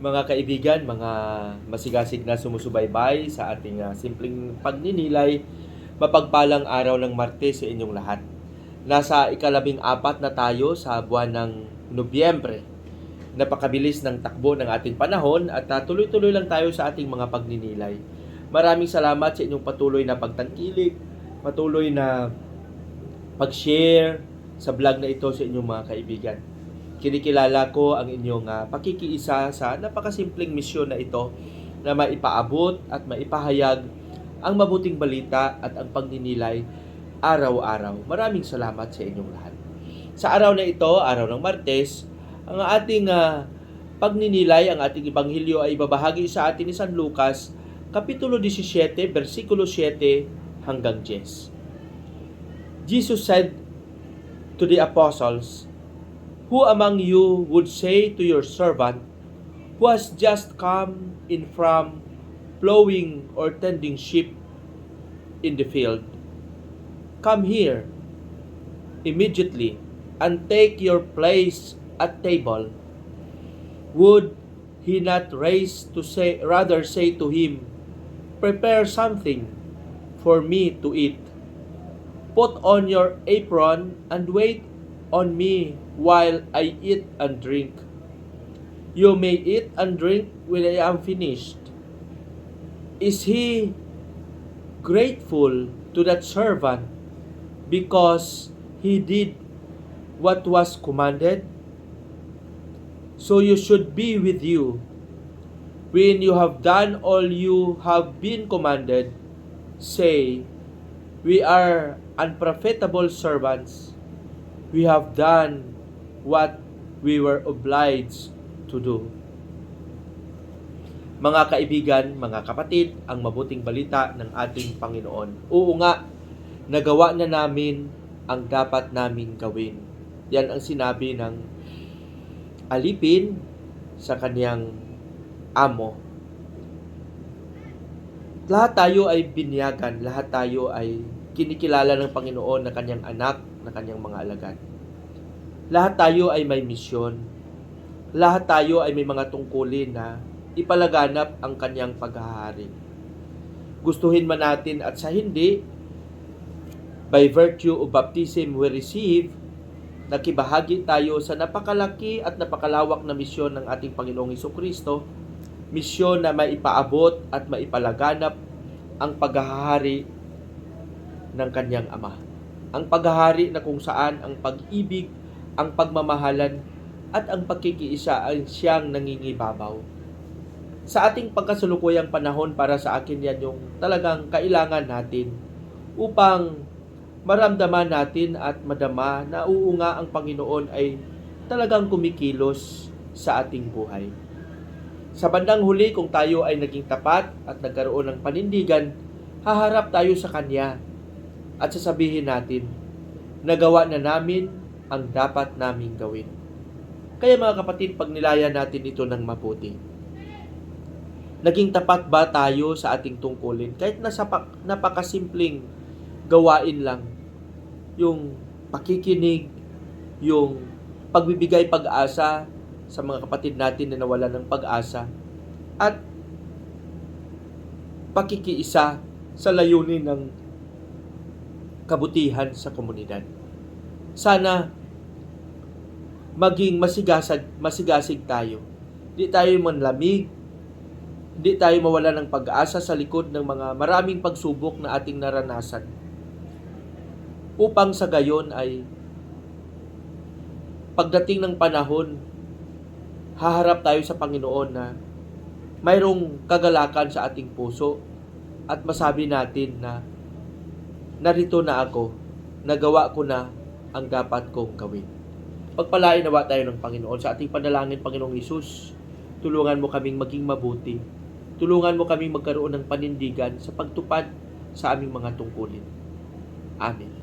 Mga kaibigan, mga masigasig na sumusubaybay sa ating ah, simpleng pagninilay, mapagpalang araw ng Martes sa inyong lahat. Nasa ikalabing apat na tayo sa buwan ng Nobyembre. Napakabilis ng takbo ng ating panahon at ah, tuloy-tuloy lang tayo sa ating mga pagninilay. Maraming salamat sa inyong patuloy na pagtangkilik, patuloy na pag-share sa vlog na ito sa inyong mga kaibigan. Kinikilala ko ang inyong ah, pakikiisa sa napakasimpleng misyon na ito na maipaabot at maipahayag ang mabuting balita at ang pagninilay araw-araw. Maraming salamat sa inyong lahat. Sa araw na ito, araw ng Martes, ang ating ah, pagninilay, ang ating ibanghilyo ay ibabahagi sa atin ni San Lucas, Kapitulo 17, versikulo 7 hanggang 10. Jesus said to the apostles, Who among you would say to your servant, who has just come in from plowing or tending sheep in the field, Come here immediately and take your place at table? Would he not raise to say, rather say to him, Prepare something for me to eat? Put on your apron and wait on me while I eat and drink. You may eat and drink when I am finished. Is he grateful to that servant because he did what was commanded? So you should be with you. When you have done all you have been commanded, say, We are unprofitable servants. We have done what we were obliged to do. Mga kaibigan, mga kapatid, ang mabuting balita ng ating Panginoon. Oo nga, nagawa na namin ang dapat naming gawin. Yan ang sinabi ng alipin sa kaniyang amo. Lahat tayo ay binyagan, lahat tayo ay kinikilala ng Panginoon na kanyang anak, na kanyang mga alagad. Lahat tayo ay may misyon. Lahat tayo ay may mga tungkulin na ipalaganap ang kanyang paghahari. Gustuhin man natin at sa hindi, by virtue of baptism we receive, nakibahagi tayo sa napakalaki at napakalawak na misyon ng ating Panginoong Iso Kristo, misyon na maipaabot at maipalaganap ang paghahari ng kanyang Ama. Ang paghahari na kung saan ang pag-ibig, ang pagmamahalan, at ang pagkikiisa ay siyang nangingibabaw. Sa ating pagkasulukuyang panahon para sa akin yan yung talagang kailangan natin upang maramdaman natin at madama na uunga ang Panginoon ay talagang kumikilos sa ating buhay. Sa bandang huli, kung tayo ay naging tapat at nagkaroon ng panindigan, haharap tayo sa Kanya at sasabihin natin, nagawa na namin ang dapat naming gawin. Kaya mga kapatid, pag nilaya natin ito ng mabuti, naging tapat ba tayo sa ating tungkulin? Kahit nasa pak- napakasimpleng gawain lang, yung pakikinig, yung pagbibigay pag-asa sa mga kapatid natin na nawalan ng pag-asa, at pakikiisa sa layunin ng kabutihan sa komunidad. Sana maging masigasig, masigasig tayo. Di tayo manlamig, di tayo mawala ng pag-asa sa likod ng mga maraming pagsubok na ating naranasan. Upang sa gayon ay pagdating ng panahon, haharap tayo sa Panginoon na mayroong kagalakan sa ating puso at masabi natin na narito na ako, nagawa ko na ang dapat kong gawin. Pagpalain nawa tayo ng Panginoon sa ating panalangin, Panginoong Isus. Tulungan mo kaming maging mabuti. Tulungan mo kaming magkaroon ng panindigan sa pagtupad sa aming mga tungkulin. Amen.